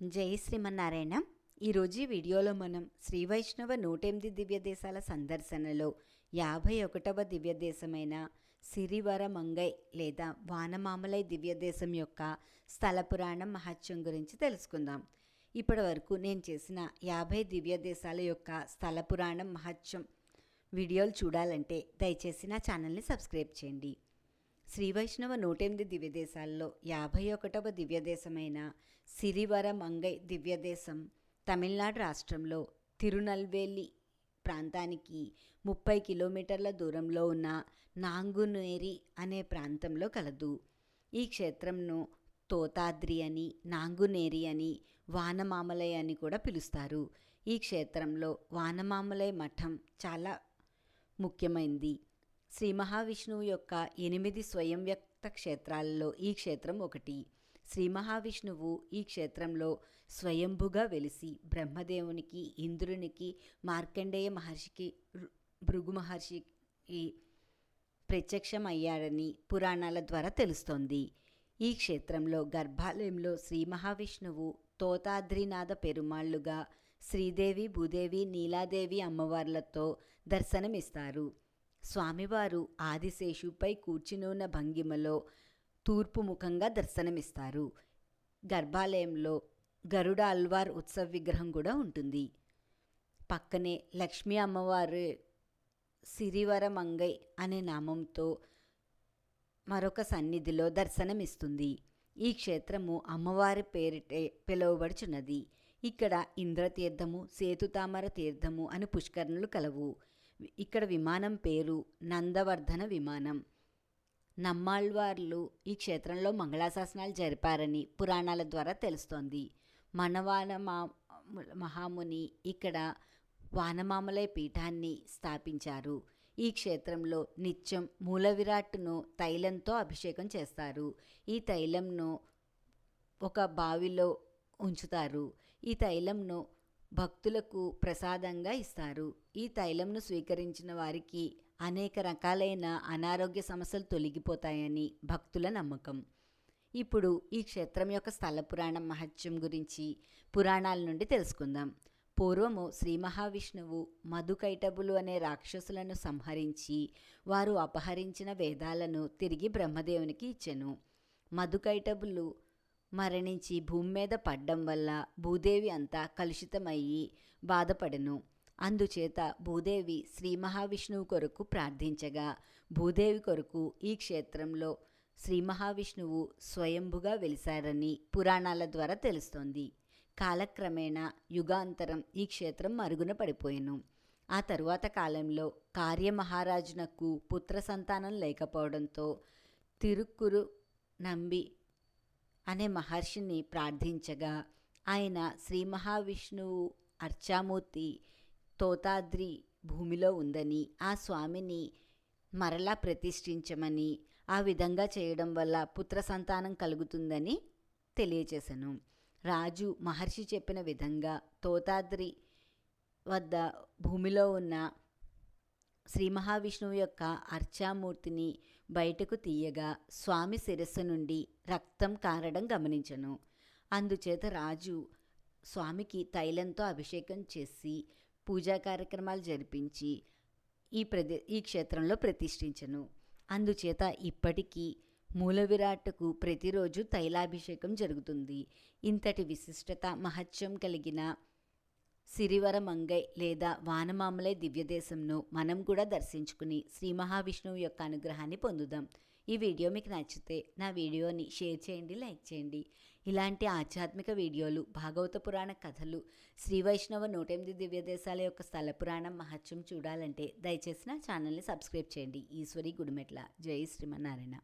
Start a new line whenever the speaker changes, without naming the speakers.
జై శ్రీమన్నారాయణ. ఈరోజు ఈ వీడియోలో మనం శ్రీ వైష్ణవ నూటెనిమిది దివ్య దేశాల సందర్శనలో యాభై ఒకటవ దివ్య దేశమైన సిరివర మంగై లేదా వానమామలై దివ్య దేశం యొక్క స్థల పురాణం మహత్యం గురించి తెలుసుకుందాం. ఇప్పటి వరకు నేను చేసిన యాభై దివ్య దేశాల యొక్క స్థల పురాణం మహత్యం వీడియోలు చూడాలంటే దయచేసి నా ఛానల్ని సబ్స్క్రైబ్ చేయండి. శ్రీవైష్ణవ నూటెనిమిది దివ్యదేశాల్లో యాభై ఒకటవ దివ్యదేశమైన సిరివర మంగై దివ్యదేశం తమిళనాడు రాష్ట్రంలో తిరునల్వేలి ప్రాంతానికి ముప్పై కిలోమీటర్ల దూరంలో ఉన్న నాంగునేరి అనే ప్రాంతంలో కలదు. ఈ క్షేత్రంను తోతాద్రి అని నాంగునేరి అని వానమామలై అని కూడా పిలుస్తారు. ఈ క్షేత్రంలో వానమామలై మఠం చాలా ముఖ్యమైనది శ్రీ మహావిష్ణువు యొక్క ఎనిమిది స్వయం వ్యక్త క్షేత్రాలలో ఈ క్షేత్రం ఒకటి. శ్రీ మహావిష్ణువు ఈ క్షేత్రంలో స్వయంభుగా వెలిసి బ్రహ్మదేవునికి ఇంద్రునికి మార్కండేయ మహర్షికి భృగు మహర్షికి ప్రత్యక్షమయ్యాడని పురాణాల ద్వారా తెలుస్తోంది. ఈ క్షేత్రంలో గర్భాలయంలో శ్రీ మహావిష్ణువు తోతాద్రినాథ పెరుమాళ్ళుగా శ్రీదేవి భూదేవి నీలాదేవి అమ్మవార్లతో దర్శనమిస్తారు. స్వామివారు ఆదిశేషుపై కూర్చునున్న భంగిమలో తూర్పు ముఖంగా దర్శనమిస్తారు. గర్భాలయంలో గరుడ అల్వార్ ఉత్సవ విగ్రహం కూడా ఉంటుంది. పక్కనే లక్ష్మీ అమ్మవారు సిరివర మంగై అనే నామంతో మరొక సన్నిధిలో దర్శనమిస్తుంది. ఈ క్షేత్రము అమ్మవారి పేరిటే పిలువబడుచున్నది. ఇక్కడ ఇంద్రతీర్థము సేతుతామర తీర్థము అని పుష్కరణలు కలవు. ఇక్కడ విమానం పేరు నందవర్ధన విమానం. నమ్మాళ్వార్లు ఈ క్షేత్రంలో మంగళాశాసనాలు జరిపారని పురాణాల ద్వారా తెలుస్తోంది. మనవాన మా మహాముని ఇక్కడ వానమామలై పీఠాన్ని స్థాపించారు. ఈ క్షేత్రంలో నిత్యం మూల విరాట్ను తైలంతో అభిషేకం చేస్తారు. ఈ తైలంను ఒక బావిలో ఉంచుతారు. ఈ తైలంను భక్తులకు ప్రసాదంగా ఇస్తారు. ఈ తైలంను స్వీకరించిన వారికి అనేక రకాలైన అనారోగ్య సమస్యలు తొలగిపోతాయని భక్తుల నమ్మకం. ఇప్పుడు ఈ క్షేత్రం యొక్క స్థల పురాణం మహత్యం గురించి పురాణాల నుండి తెలుసుకుందాం. పూర్వము శ్రీ మహావిష్ణువు మధుకైటబులు అనే రాక్షసులను సంహరించి వారు అపహరించిన వేదాలను తిరిగి బ్రహ్మదేవునికి ఇచ్చెను. మధుకైటబులు మరణించి భూమి మీద పడ్డం వల్ల భూదేవి అంతా కలుషితమయ్యి బాధపడను. అందుచేత భూదేవి శ్రీ మహావిష్ణువు కొరకు ప్రార్థించగా భూదేవి కొరకు ఈ క్షేత్రంలో శ్రీ మహావిష్ణువు స్వయంభుగా వెలిశారని పురాణాల ద్వారా తెలుస్తోంది. కాలక్రమేణా యుగాంతరం ఈ క్షేత్రం మరుగున పడిపోయాను. ఆ తరువాత కాలంలో కార్యమహారాజునకు పుత్ర సంతానం లేకపోవడంతో తిరుక్కురు నంబి అనే మహర్షిని ప్రార్థించగా ఆయన శ్రీ మహావిష్ణువు అర్చామూర్తి తోతాద్రి భూమిలో ఉందని ఆ స్వామిని మరలా ప్రతిష్ఠించమని ఆ విధంగా చేయడం వల్ల పుత్ర సంతానం కలుగుతుందని తెలియచేశాను రాజు మహర్షి చెప్పిన విధంగా తోతాద్రి వద్ద భూమిలో ఉన్న శ్రీ మహావిష్ణువు యొక్క అర్చామూర్తిని బయటకు తీయగా స్వామి శిరస్సు నుండి రక్తం కారడం గమనించను. అందుచేత రాజు స్వామికి తైలంతో అభిషేకం చేసి పూజా కార్యక్రమాలు జరిపించి ఈ ప్రదే ఈ క్షేత్రంలో ప్రతిష్ఠించను. అందుచేత ఇప్పటికీ మూల విరాట్కు ప్రతిరోజు తైలాభిషేకం జరుగుతుంది. ఇంతటి విశిష్టత మహత్యం కలిగిన సిరివర మంగై లేదా వానమామలై దివ్యదేశంను మనం కూడా దర్శించుకుని శ్రీ మహావిష్ణువు యొక్క అనుగ్రహాన్ని పొందుదాం. ఈ వీడియో మీకు నచ్చితే నా వీడియోని షేర్ చేయండి లైక్ చేయండి. ఇలాంటి ఆధ్యాత్మిక వీడియోలు భాగవత పురాణ కథలు శ్రీ వైష్ణవ నూటెనిమిది దివ్యదేశాల యొక్క స్థల పురాణం మహత్యం చూడాలంటే దయచేసి నా ఛానల్ని సబ్స్క్రైబ్ చేయండి. ఈశ్వరి గుడిమెట్ల. జై శ్రీమన్నారాయణ.